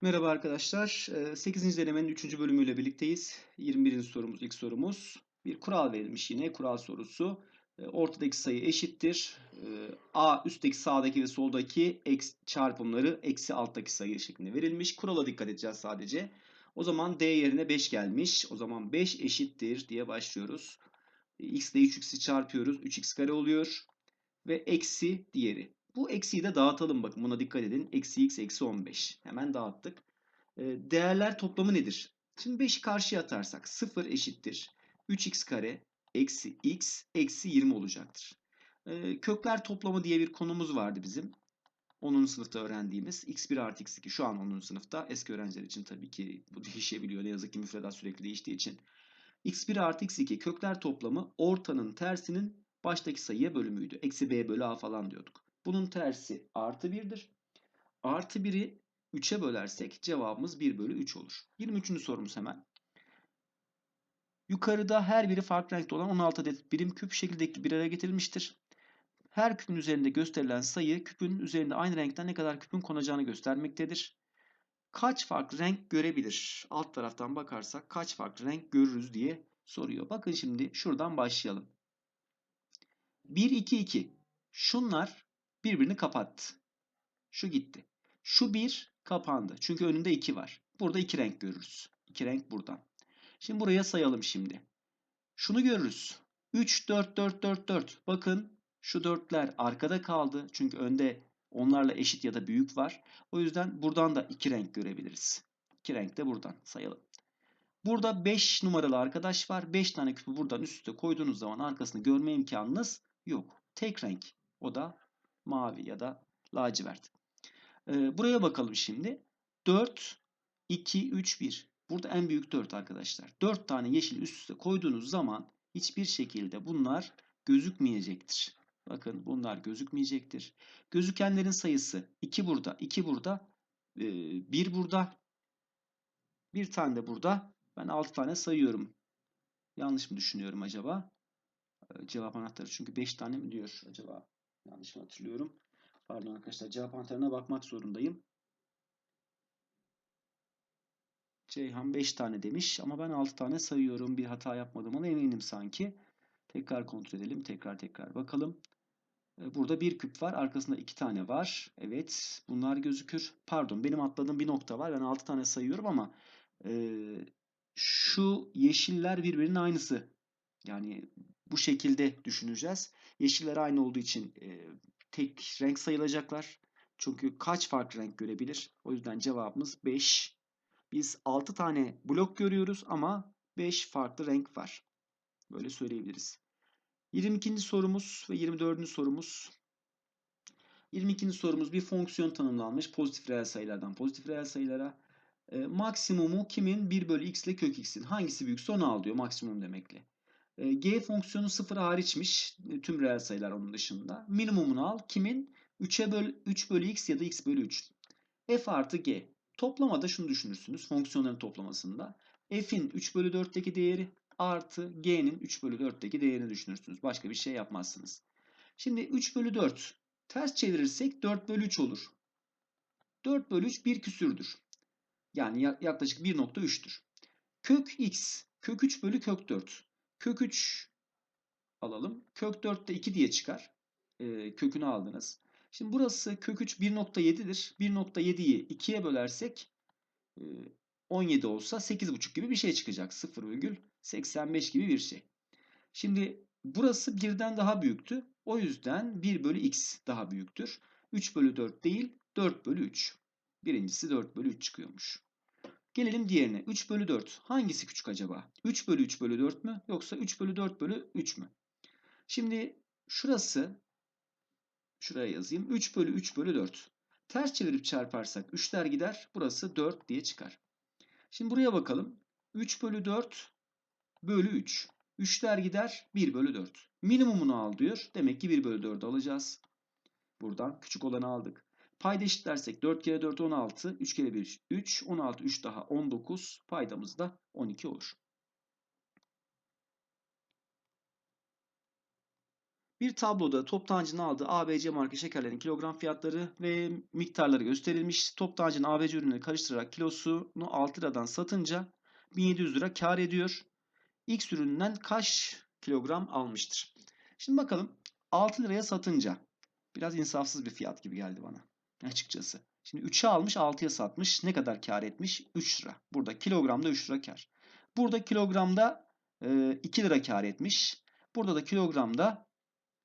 Merhaba arkadaşlar. 8. denemenin 3. bölümüyle birlikteyiz. 21. sorumuz, ilk sorumuz. Bir kural verilmiş yine, kural sorusu. E, Ortadaki sayı eşittir. E, A üstteki sağdaki ve soldaki çarpımları eksi alttaki sayı şeklinde verilmiş. Kurala dikkat edeceğiz sadece. O zaman D yerine 5 gelmiş. O zaman 5 eşittir diye başlıyoruz. X ile 3x'i çarpıyoruz. 3x kare oluyor. Ve eksi diğeri. Bu eksiyi de dağıtalım bakın buna dikkat edin. Eksi x eksi 15. Hemen dağıttık. Ee, değerler toplamı nedir? Şimdi 5'i karşıya atarsak 0 eşittir. 3x kare eksi x eksi 20 olacaktır. Ee, kökler toplamı diye bir konumuz vardı bizim. 10. sınıfta öğrendiğimiz x1 artı x2 şu an 10. sınıfta. Eski öğrenciler için tabii ki bu değişebiliyor. Ne yazık ki müfredat sürekli değiştiği için. x1 artı x2 kökler toplamı ortanın tersinin baştaki sayıya bölümüydü. Eksi b bölü a falan diyorduk. Bunun tersi artı 1'dir. Artı 1'i 3'e bölersek cevabımız 1 bölü 3 olur. 23. sorumuz hemen. Yukarıda her biri farklı renkte olan 16 adet birim küp şekildeki bir araya getirilmiştir. Her küpün üzerinde gösterilen sayı küpün üzerinde aynı renkten ne kadar küpün konacağını göstermektedir. Kaç farklı renk görebilir? Alt taraftan bakarsak kaç farklı renk görürüz diye soruyor. Bakın şimdi şuradan başlayalım. 1, 2, 2. Şunlar birbirini kapattı. Şu gitti. Şu 1 kapandı. Çünkü önünde 2 var. Burada 2 renk görürüz. 2 renk buradan. Şimdi buraya sayalım şimdi. Şunu görürüz. 3, 4, 4, 4, 4. Bakın şu 4'ler arkada kaldı. Çünkü önde onlarla eşit ya da büyük var. O yüzden buradan da 2 renk görebiliriz. 2 renk de buradan sayalım. Burada 5 numaralı arkadaş var. 5 tane küpü buradan üst üste koyduğunuz zaman arkasını görme imkanınız yok. Tek renk. O da mavi ya da lacivert. Ee, buraya bakalım şimdi. 4, 2, 3, 1. Burada en büyük 4 arkadaşlar. 4 tane yeşil üst üste koyduğunuz zaman hiçbir şekilde bunlar gözükmeyecektir. Bakın bunlar gözükmeyecektir. Gözükenlerin sayısı 2 burada, 2 burada, 1 burada, bir tane de burada. Ben 6 tane sayıyorum. Yanlış mı düşünüyorum acaba? Cevap anahtarı çünkü 5 tane mi diyor acaba? Yanlış mı hatırlıyorum? Pardon arkadaşlar cevap anahtarına bakmak zorundayım. Ceyhan 5 tane demiş ama ben 6 tane sayıyorum. Bir hata yapmadığıma eminim sanki. Tekrar kontrol edelim. Tekrar tekrar bakalım. Burada bir küp var. Arkasında 2 tane var. Evet. Bunlar gözükür. Pardon benim atladığım bir nokta var. Ben 6 tane sayıyorum ama e, şu yeşiller birbirinin aynısı. Yani bu şekilde düşüneceğiz. Yeşiller aynı olduğu için e, tek renk sayılacaklar. Çünkü kaç farklı renk görebilir? O yüzden cevabımız 5. Biz 6 tane blok görüyoruz ama 5 farklı renk var. Böyle söyleyebiliriz. 22. sorumuz ve 24. sorumuz. 22. sorumuz bir fonksiyon tanımlanmış pozitif reel sayılardan pozitif reel sayılara. E, maksimumu kimin? 1 bölü x ile kök x'in. Hangisi büyükse onu al diyor maksimum demekle. E, g fonksiyonu 0 hariçmiş. E, tüm reel sayılar onun dışında. Minimumunu al. Kimin? 3'e böl 3 bölü x ya da x bölü 3. f artı g. Toplamada şunu düşünürsünüz. Fonksiyonların toplamasında. f'in 3 bölü 4'teki değeri artı g'nin 3 bölü 4'teki değerini düşünürsünüz. Başka bir şey yapmazsınız. Şimdi 3 bölü 4 ters çevirirsek 4 bölü 3 olur. 4 bölü 3 bir küsürdür. Yani yaklaşık 1.3'tür. Kök x kök 3 bölü kök 4. Kök 3 alalım. Kök 4 de 2 diye çıkar. Ee, kökünü aldınız. Şimdi burası kök 3 1.7'dir. 1.7'yi 2'ye bölersek 17 olsa 8.5 gibi bir şey çıkacak. 0,85 gibi bir şey. Şimdi burası birden daha büyüktü. O yüzden 1 bölü x daha büyüktür. 3 bölü 4 değil 4 bölü 3. Birincisi 4 bölü 3 çıkıyormuş. Gelelim diğerine. 3 bölü 4. Hangisi küçük acaba? 3 bölü 3 bölü 4 mü? Yoksa 3 bölü 4 bölü 3 mü? Şimdi şurası şuraya yazayım. 3 bölü 3 bölü 4. Ters çevirip çarparsak 3'ler gider. Burası 4 diye çıkar. Şimdi buraya bakalım. 3 bölü 4 bölü 3. 3'ler gider 1 bölü 4. Minimumunu al diyor. Demek ki 1 bölü 4 alacağız. Buradan küçük olanı aldık. Payda eşitlersek 4 kere 4 16. 3 kere 1 3. 16 3 daha 19. Paydamız da 12 olur. Bir tabloda toptancının aldığı ABC marka şekerlerin kilogram fiyatları ve miktarları gösterilmiş. Toptancının ABC ürünleri karıştırarak kilosunu 6 liradan satınca 1700 lira kar ediyor. X ürününden kaç kilogram almıştır? Şimdi bakalım 6 liraya satınca biraz insafsız bir fiyat gibi geldi bana açıkçası. Şimdi 3'e almış 6'ya satmış. Ne kadar kar etmiş? 3 lira. Burada kilogramda 3 lira kar. Burada kilogramda 2 lira kar etmiş. Burada da kilogramda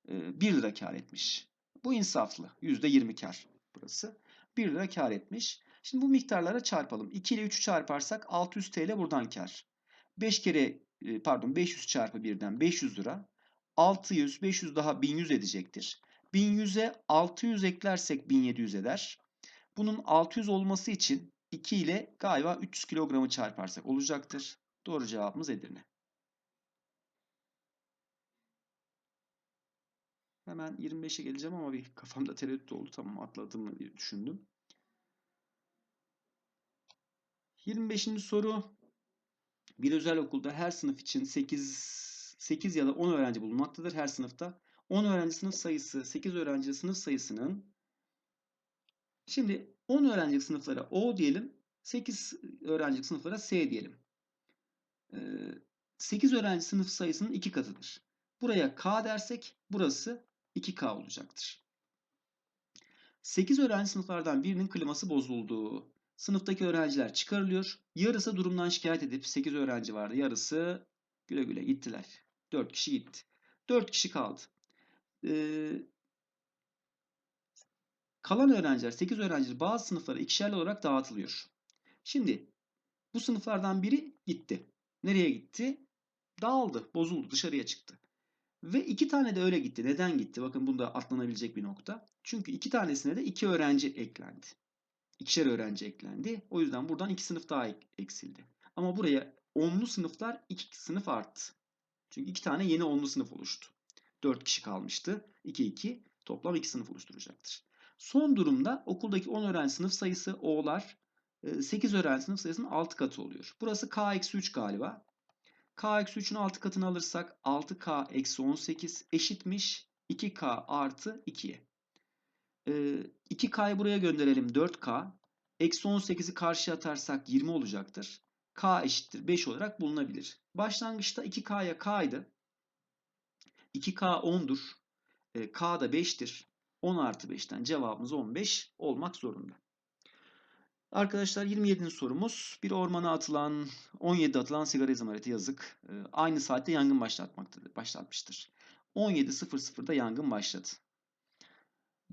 1 lira kar etmiş. Bu insaflı. %20 kar burası. 1 lira kar etmiş. Şimdi bu miktarlara çarpalım. 2 ile 3'ü çarparsak 600 TL buradan kar. 5 kere pardon 500 çarpı 1'den 500 lira. 600, 500 daha 1100 edecektir. 1100'e 600 eklersek 1700 eder. Bunun 600 olması için 2 ile galiba 300 kilogramı çarparsak olacaktır. Doğru cevabımız Edirne. Hemen 25'e geleceğim ama bir kafamda tereddüt oldu. Tamam atladım diye düşündüm. 25. soru. Bir özel okulda her sınıf için 8, 8 ya da 10 öğrenci bulunmaktadır her sınıfta. 10 öğrenci sınıf sayısı 8 öğrenci sınıf sayısının Şimdi 10 öğrencilik sınıflara O diyelim. 8 öğrencilik sınıflara S diyelim. 8 öğrenci sınıf sayısının 2 katıdır. Buraya K dersek burası 2K olacaktır. 8 öğrenci sınıflardan birinin kliması bozuldu. Sınıftaki öğrenciler çıkarılıyor. Yarısı durumdan şikayet edip 8 öğrenci vardı. Yarısı güle güle gittiler. 4 kişi gitti. 4 kişi kaldı. Kalan öğrenciler 8 öğrenci bazı sınıflara ikişerli olarak dağıtılıyor. Şimdi bu sınıflardan biri gitti. Nereye gitti? Dağıldı, bozuldu, dışarıya çıktı. Ve iki tane de öyle gitti. Neden gitti? Bakın bunda atlanabilecek bir nokta. Çünkü iki tanesine de iki öğrenci eklendi. İkişer öğrenci eklendi. O yüzden buradan iki sınıf daha eksildi. Ama buraya onlu sınıflar iki sınıf arttı. Çünkü iki tane yeni onlu sınıf oluştu. Dört kişi kalmıştı. 2 2 toplam iki sınıf oluşturacaktır. Son durumda okuldaki 10 öğrenci sınıf sayısı O'lar 8 öğrenci sınıf sayısının 6 katı oluyor. Burası K-3 galiba. K-3'ün 6 katını alırsak 6K eksi 18 eşitmiş 2K artı 2'ye. Ee, 2K'yı buraya gönderelim 4K. Eksi 18'i karşıya atarsak 20 olacaktır. K eşittir 5 olarak bulunabilir. Başlangıçta 2K'ya K'ydı. 2K 10'dur. E, K da 5'tir. 10 artı 5'ten cevabımız 15 olmak zorunda. Arkadaşlar 27. sorumuz. Bir ormana atılan 17 atılan sigara izmariti yazık. E, aynı saatte yangın başlatmaktadır, başlatmıştır. 17.00'da yangın başladı.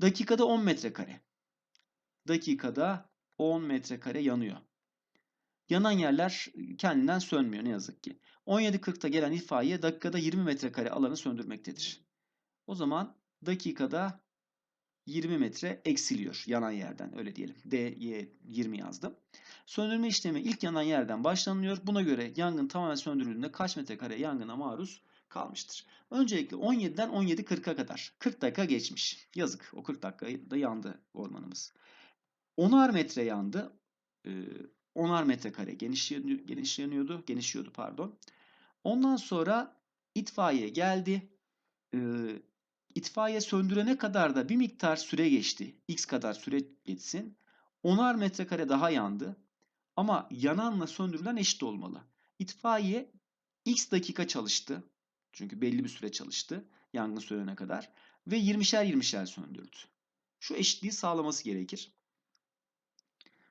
Dakikada 10 metrekare. Dakikada 10 metrekare yanıyor. Yanan yerler kendinden sönmüyor ne yazık ki. 17.40'da gelen itfaiye dakikada 20 metrekare alanı söndürmektedir. O zaman dakikada 20 metre eksiliyor yanan yerden öyle diyelim. D, Y 20 yazdım. Söndürme işlemi ilk yanan yerden başlanıyor. Buna göre yangın tamamen söndürüldüğünde kaç metrekare yangına maruz kalmıştır. Öncelikle 17'den 17.40'a kadar 40 dakika geçmiş. Yazık o 40 dakikada yandı ormanımız. 10'ar metre yandı. Ee, 10'ar metrekare genişleniyordu, genişliyordu pardon. Ondan sonra itfaiye geldi. Ee, itfaiye söndürene kadar da bir miktar süre geçti. X kadar süre geçsin. 10'ar metrekare daha yandı. Ama yananla söndürülen eşit olmalı. İtfaiye X dakika çalıştı. Çünkü belli bir süre çalıştı. Yangın sönene kadar. Ve 20'şer 20'şer söndürdü. Şu eşitliği sağlaması gerekir.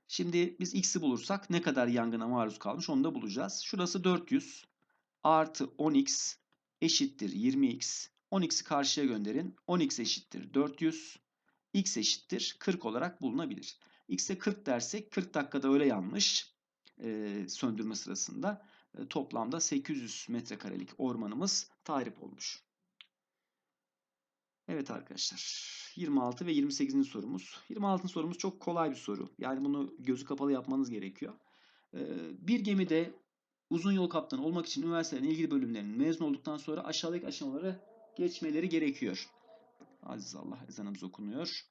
Şimdi biz x'i bulursak ne kadar yangına maruz kalmış onu da bulacağız. Şurası 400 artı 10x eşittir 20x. 10x'i karşıya gönderin. 10x eşittir 400. x eşittir 40 olarak bulunabilir. x'e 40 dersek 40 dakikada öyle yanmış e, söndürme sırasında. E, toplamda 800 metrekarelik ormanımız tahrip olmuş. Evet arkadaşlar 26 ve 28. sorumuz. 26. sorumuz çok kolay bir soru. Yani bunu gözü kapalı yapmanız gerekiyor. E, bir gemide uzun yol kaptanı olmak için üniversitelerin ilgili bölümlerinin mezun olduktan sonra aşağıdaki aşamaları geçmeleri gerekiyor. Aziz Allah ezanımız okunuyor.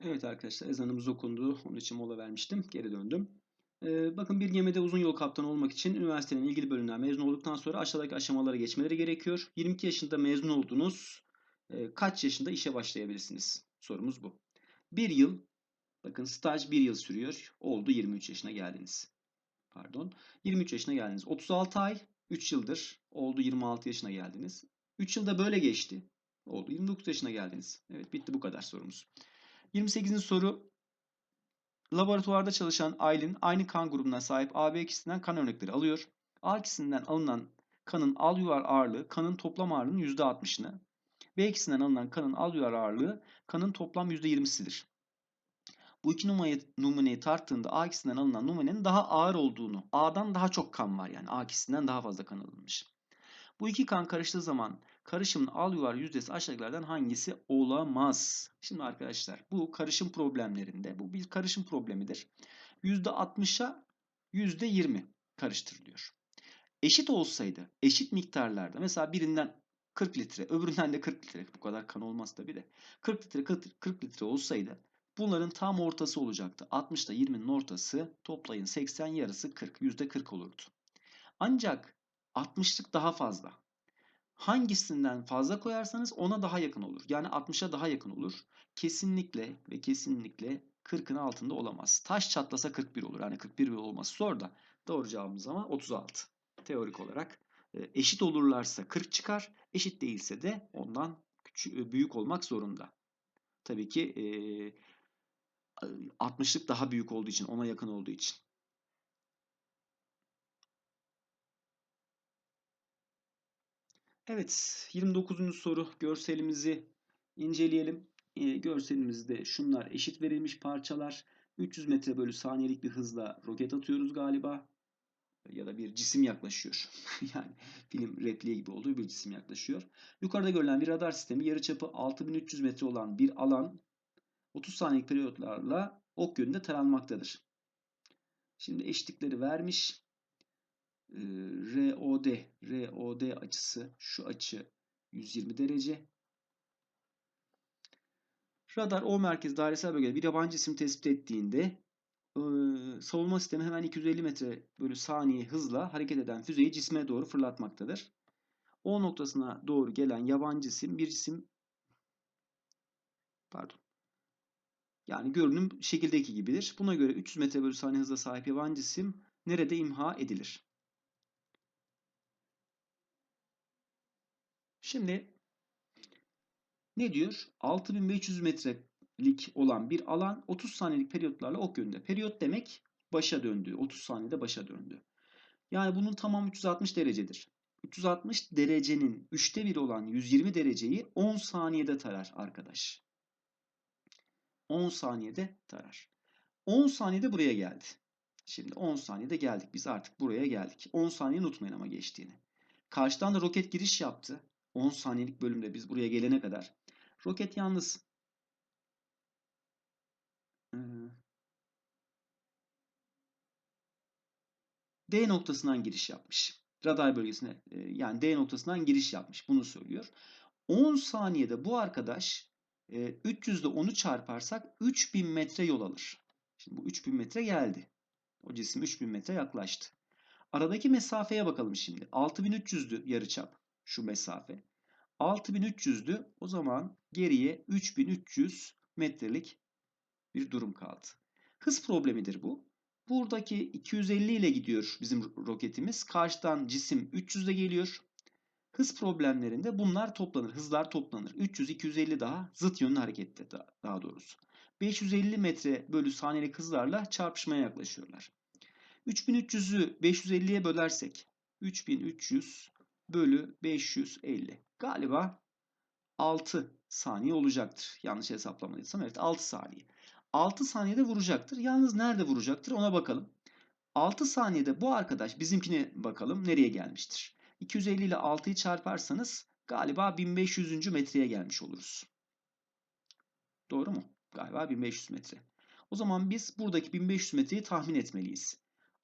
Evet arkadaşlar ezanımız okundu. Onun için mola vermiştim. Geri döndüm. Ee, bakın bir gemide uzun yol kaptanı olmak için üniversitenin ilgili bölümünden mezun olduktan sonra aşağıdaki aşamalara geçmeleri gerekiyor. 22 yaşında mezun oldunuz. Ee, kaç yaşında işe başlayabilirsiniz? Sorumuz bu. Bir yıl, bakın staj bir yıl sürüyor. Oldu 23 yaşına geldiniz. Pardon. 23 yaşına geldiniz. 36 ay, 3 yıldır. Oldu 26 yaşına geldiniz. 3 yılda böyle geçti. Oldu 29 yaşına geldiniz. Evet bitti bu kadar sorumuz. 28. soru Laboratuvarda çalışan Aylin aynı kan grubuna sahip AB kişisinden kan örnekleri alıyor. A kişisinden alınan kanın al yuvar ağırlığı kanın toplam ağırlığının %60'ını, B kişisinden alınan kanın al yuvar ağırlığı kanın toplam %20'sidir. Bu iki numarayı, numuneyi tarttığında A kişisinden alınan numunenin daha ağır olduğunu, A'dan daha çok kan var yani A kişisinden daha fazla kan alınmış. Bu iki kan karıştığı zaman karışımın al yuvar yüzdesi aşağıdakilerden hangisi olamaz? Şimdi arkadaşlar bu karışım problemlerinde bu bir karışım problemidir. %60'a %20 karıştırılıyor. Eşit olsaydı, eşit miktarlarda mesela birinden 40 litre, öbüründen de 40 litre bu kadar kan olmaz tabii de 40 litre 40, 40 litre olsaydı bunların tam ortası olacaktı. 60 ile 20'nin ortası toplayın 80 yarısı 40, %40 olurdu. Ancak 60'lık daha fazla. Hangisinden fazla koyarsanız ona daha yakın olur. Yani 60'a daha yakın olur. Kesinlikle ve kesinlikle 40'ın altında olamaz. Taş çatlasa 41 olur. Yani 41 olması zor da doğru cevabımız ama 36. Teorik olarak e, eşit olurlarsa 40 çıkar. Eşit değilse de ondan küçük, e, büyük olmak zorunda. Tabii ki 60'lık daha büyük olduğu için, ona yakın olduğu için. Evet, 29. soru görselimizi inceleyelim. E, görselimizde şunlar eşit verilmiş parçalar. 300 metre bölü saniyelik bir hızla roket atıyoruz galiba. Ya da bir cisim yaklaşıyor. yani film repliği gibi olduğu bir cisim yaklaşıyor. Yukarıda görülen bir radar sistemi yarıçapı 6300 metre olan bir alan 30 saniyelik periyotlarla ok yönünde taranmaktadır. Şimdi eşitlikleri vermiş. ROD, ROD açısı şu açı 120 derece. Radar O merkez dairesel bölgede bir yabancı cisim tespit ettiğinde savunma sistemi hemen 250 metre bölü saniye hızla hareket eden füzeyi cisme doğru fırlatmaktadır. O noktasına doğru gelen yabancı cisim bir cisim pardon yani görünüm şekildeki gibidir. Buna göre 300 metre bölü saniye hızla sahip yabancı cisim nerede imha edilir? Şimdi ne diyor? 6500 metrelik olan bir alan 30 saniyelik periyotlarla ok yönünde. Periyot demek başa döndü. 30 saniyede başa döndü. Yani bunun tamamı 360 derecedir. 360 derecenin 3'te 1 olan 120 dereceyi 10 saniyede tarar arkadaş. 10 saniyede tarar. 10 saniyede buraya geldi. Şimdi 10 saniyede geldik. Biz artık buraya geldik. 10 saniye unutmayın ama geçtiğini. Karşıdan da roket giriş yaptı. 10 saniyelik bölümde biz buraya gelene kadar. Roket yalnız D noktasından giriş yapmış. Radar bölgesine yani D noktasından giriş yapmış. Bunu söylüyor. 10 saniyede bu arkadaş 300'de 10'u çarparsak 3000 metre yol alır. Şimdi bu 3000 metre geldi. O cisim 3000 metre yaklaştı. Aradaki mesafeye bakalım şimdi. 6300'dü yarıçap şu mesafe. 6300'dü. O zaman geriye 3300 metrelik bir durum kaldı. Hız problemidir bu. Buradaki 250 ile gidiyor bizim roketimiz. Karşıdan cisim 300 ile geliyor. Hız problemlerinde bunlar toplanır. Hızlar toplanır. 300-250 daha zıt yönlü harekette daha doğrusu. 550 metre bölü saniyelik hızlarla çarpışmaya yaklaşıyorlar. 3300'ü 550'ye bölersek 3300 bölü 550. Galiba 6 saniye olacaktır. Yanlış hesaplamadıysam evet 6 saniye. 6 saniyede vuracaktır. Yalnız nerede vuracaktır ona bakalım. 6 saniyede bu arkadaş bizimkine bakalım nereye gelmiştir. 250 ile 6'yı çarparsanız galiba 1500. metreye gelmiş oluruz. Doğru mu? Galiba 1500 metre. O zaman biz buradaki 1500 metreyi tahmin etmeliyiz.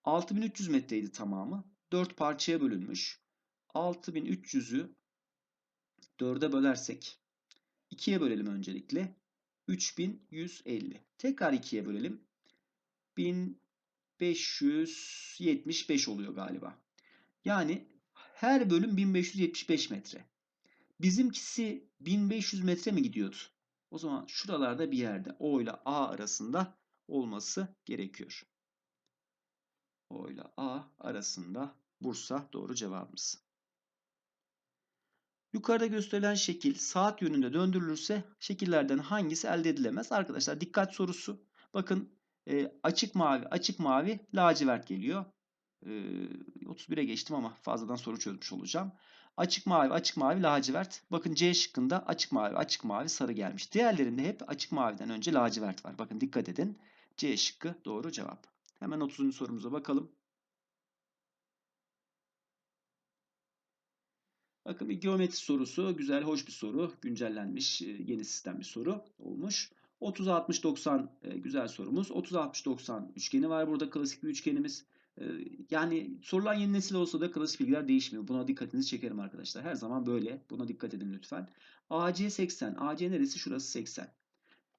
6300 metreydi tamamı. 4 parçaya bölünmüş. 6300'ü 4'e bölersek 2'ye bölelim öncelikle. 3150. Tekrar 2'ye bölelim. 1575 oluyor galiba. Yani her bölüm 1575 metre. Bizimkisi 1500 metre mi gidiyordu? O zaman şuralarda bir yerde O ile A arasında olması gerekiyor. O ile A arasında Bursa doğru cevabımız. Yukarıda gösterilen şekil saat yönünde döndürülürse şekillerden hangisi elde edilemez? Arkadaşlar dikkat sorusu. Bakın e, açık mavi, açık mavi, lacivert geliyor. E, 31'e geçtim ama fazladan soru çözmüş olacağım. Açık mavi, açık mavi, lacivert. Bakın C şıkkında açık mavi, açık mavi, sarı gelmiş. Diğerlerinde hep açık maviden önce lacivert var. Bakın dikkat edin. C şıkkı doğru cevap. Hemen 30. sorumuza bakalım. Bakın bir geometri sorusu. Güzel, hoş bir soru. Güncellenmiş, e, yeni sistem bir soru olmuş. 30 60 90 güzel sorumuz. 30 60 90 üçgeni var burada klasik bir üçgenimiz. E, yani sorulan yeni nesil olsa da klasik bilgiler değişmiyor. Buna dikkatinizi çekerim arkadaşlar. Her zaman böyle. Buna dikkat edin lütfen. AC 80. AC neresi? Şurası 80.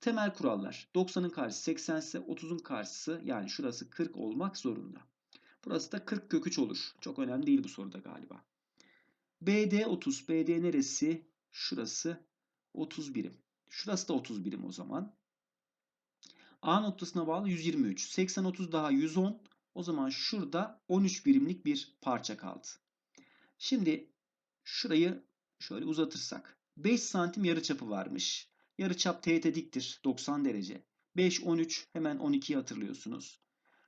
Temel kurallar. 90'ın karşısı 80 ise 30'un karşısı yani şurası 40 olmak zorunda. Burası da 40 kök 3 olur. Çok önemli değil bu soruda galiba. BD 30. BD neresi? Şurası 30 birim. Şurası da 30 birim o zaman. A noktasına bağlı 123. 80 30 daha 110. O zaman şurada 13 birimlik bir parça kaldı. Şimdi şurayı şöyle uzatırsak. 5 santim yarıçapı varmış. Yarıçap teğete diktir. 90 derece. 5 13 hemen 12'yi hatırlıyorsunuz.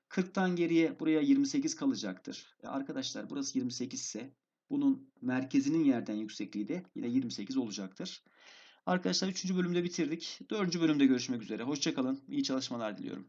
40'tan geriye buraya 28 kalacaktır. E arkadaşlar burası 28 ise bunun merkezinin yerden yüksekliği de yine 28 olacaktır. Arkadaşlar 3. bölümde bitirdik. 4. bölümde görüşmek üzere. Hoşçakalın. İyi çalışmalar diliyorum.